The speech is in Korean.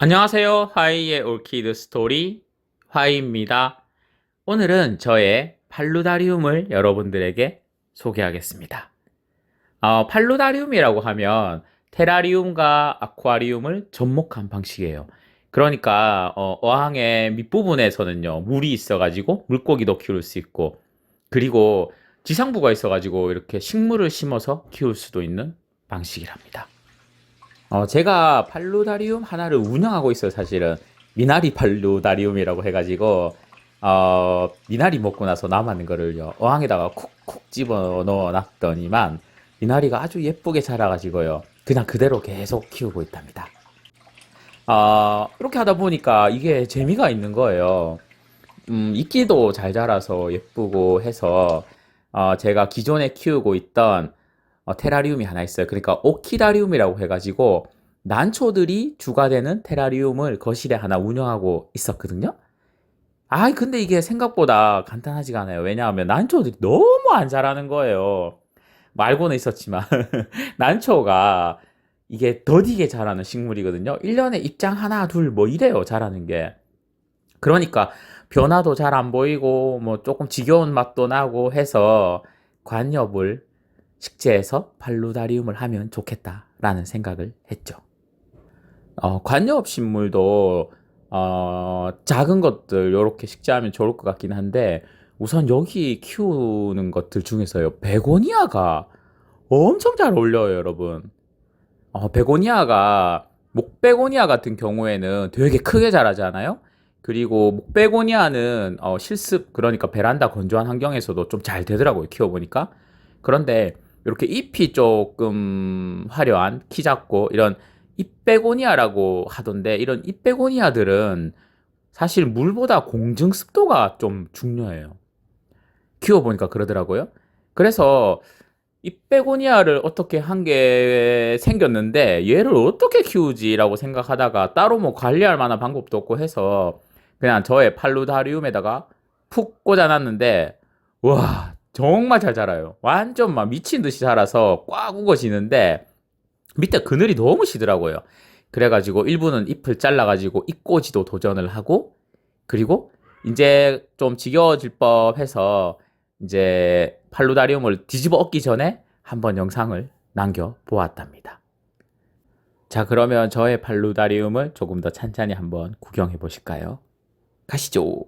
안녕하세요. 하이의 올키드 스토리 하이입니다. 오늘은 저의 팔루다리움을 여러분들에게 소개하겠습니다. 어, 팔루다리움이라고 하면 테라리움과 아쿠아리움을 접목한 방식이에요. 그러니까 어, 어항의 밑부분에서는요 물이 있어가지고 물고기도 키울 수 있고 그리고 지상부가 있어가지고 이렇게 식물을 심어서 키울 수도 있는 방식이랍니다. 어, 제가 팔루다리움 하나를 운영하고 있어요, 사실은. 미나리 팔루다리움이라고 해가지고, 어, 미나리 먹고 나서 남은 거를요, 어항에다가 쿡쿡 집어 넣어 놨더니만, 미나리가 아주 예쁘게 자라가지고요, 그냥 그대로 계속 키우고 있답니다. 어, 이렇게 하다 보니까 이게 재미가 있는 거예요. 음, 이끼도 잘 자라서 예쁘고 해서, 어, 제가 기존에 키우고 있던 어, 테라리움이 하나 있어요. 그러니까 오키다리움이라고 해가지고 난초들이 주가 되는 테라리움을 거실에 하나 운영하고 있었거든요. 아, 근데 이게 생각보다 간단하지가 않아요. 왜냐하면 난초들이 너무 안 자라는 거예요. 말고는 있었지만 난초가 이게 더디게 자라는 식물이거든요. 1년에 입장 하나, 둘, 뭐 이래요. 자라는 게. 그러니까 변화도 잘 안 보이고 뭐 조금 지겨운 맛도 나고 해서 관엽을 식재해서 발루다리움을 하면 좋겠다라는 생각을 했죠. 어, 관엽 식물도 어, 작은 것들 이렇게 식재하면 좋을 것 같긴 한데 우선 여기 키우는 것들 중에서요 베고니아가 엄청 잘 어울려요 여러분. 어, 베고니아가 목베고니아 같은 경우에는 되게 크게 자라잖아요? 그리고 목베고니아는 어, 실습 그러니까 베란다 건조한 환경에서도 좀 잘 되더라고요 키워보니까. 그런데 이렇게 잎이 조금 화려한 키 작고 이런 잎베고니아라고 하던데 이런 잎베고니아들은 사실 물보다 공증 습도가 좀 중요해요. 키워보니까 그러더라고요. 그래서 잎베고니아를 어떻게 한 게 생겼는데 얘를 어떻게 키우지라고 생각하다가 따로 뭐 관리할 만한 방법도 없고 해서 그냥 저의 팔루다리움에다가 푹 꽂아놨는데 와 정말 잘 자라요. 완전 막 미친 듯이 자라서 꽉 우거지는데 밑에 그늘이 너무 시더라고요. 그래가지고 일부는 잎을 잘라가지고 잎꽂이도 도전을 하고 그리고 이제 좀 지겨워질 법해서 이제 팔루다리움을 뒤집어 엎기 전에 한번 영상을 남겨 보았답니다. 자, 그러면 저의 팔루다리움을 조금 더 찬찬히 한번 구경해 보실까요? 가시죠.